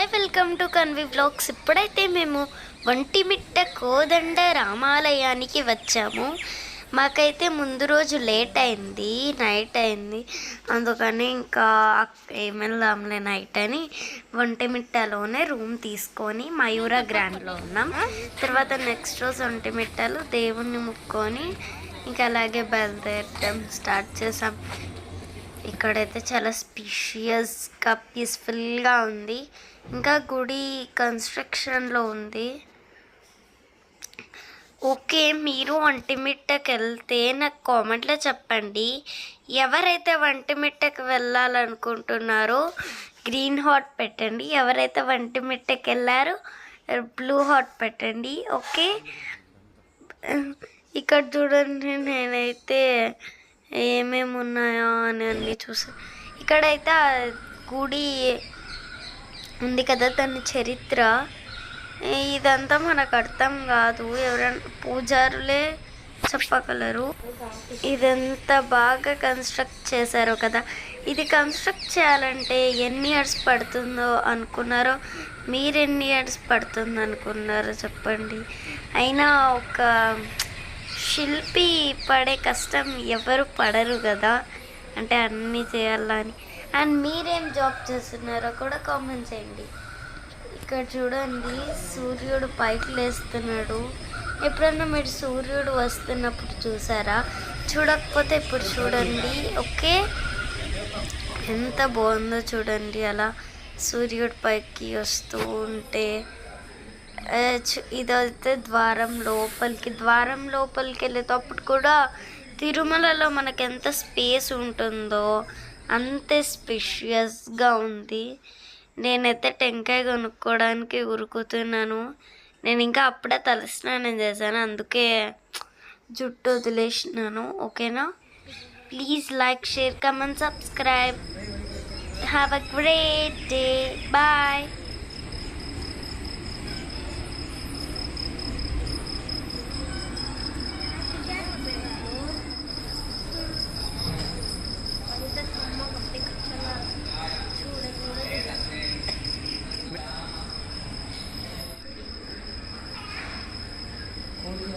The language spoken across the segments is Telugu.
Hi welcome to Kanvi blogs. ఇప్పుడైతే మేము ఒంటిమిట్ట కోదండ రామాలయానికి వచ్చాము. మాకైతే ముందు రోజు లేట్ అయింది నైట్ అయింది. అందుకని ఇంకా ఏమెళ్దాంలే నైట్ అని ఒంటిమిట్టలోనే రూమ్ తీసుకొని మయూర గ్రాండ్లో ఉన్నాం. తర్వాత నెక్స్ట్ రోజు ఒంటిమిట్టలో దేవుణ్ణి ముక్కొని ఇంకా అలాగే బయలుదేరడం స్టార్ట్ చేసాం. ఇక్కడైతే చాలా స్పీషియస్గా పీస్ఫుల్గా ఉంది. ఇంకా గుడి కన్స్ట్రక్షన్లో ఉంది. ఓకే మీరు వంటిమిట్టకు వెళ్తే నాకు కామెంట్లో చెప్పండి. ఎవరైతే ఒంటిమిట్టకి వెళ్ళాలనుకుంటున్నారో గ్రీన్ హాట్ పెట్టండి. ఎవరైతే ఒంటిమిట్టకి వెళ్ళారో బ్లూ హాట్ పెట్టండి. ఓకే? ఇక్కడ చూడండి నేనైతే ఏమేమి ఉన్నాయో అని అన్నీ చూసా. ఇక్కడైతే గుడి ఉంది కదా దాని చరిత్ర. ఇదంతా మనకు అర్థం కాదు. ఎవరైనా పూజారులే చెప్పగలరు. ఇదంతా బాగా కన్స్ట్రక్ట్ చేశారు కదా. ఇది కన్స్ట్రక్ట్ చేయాలంటే ఎన్ని ఇయర్స్ పడుతుందో అనుకున్నారో మీరు ఎన్ని ఇయర్స్ పడుతుంది అనుకున్నారో చెప్పండి. అయినా ఒక శిల్పి పడే కష్టం ఎవరు పడరు కదా. అంటే అన్నీ చేయాలని. అండ్ మీరేం జాబ్ చేస్తున్నారో కూడా కామెంట్ చేయండి. ఇక్కడ చూడండి సూర్యుడు పైకి లేస్తున్నాడు. ఎప్పుడన్నా మీరు సూర్యుడు వస్తున్నప్పుడు చూసారా? చూడకపోతే ఇప్పుడు చూడండి ఓకే? ఎంత బాగుందో చూడండి అలా సూర్యుడు పైకి వస్తూ ఉంటే. ఇదైతే ద్వారం లోపలికి ద్వారం లోపలికి వెళ్ళేటప్పుడు కూడా తిరుమలలో మనకు ఎంత స్పేస్ ఉంటుందో అంతే స్పెషియస్గా ఉంది. నేనైతే టెంకాయ కొనుక్కోవడానికి ఉరుకుతున్నాను. నేను ఇంకా అప్పుడే తలస్నానం చేశాను. అందుకే జుట్టు వదిలేసినాను. ఓకేనా? Please like share comment subscribe. Have a great day. Bye.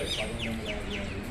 Thank you.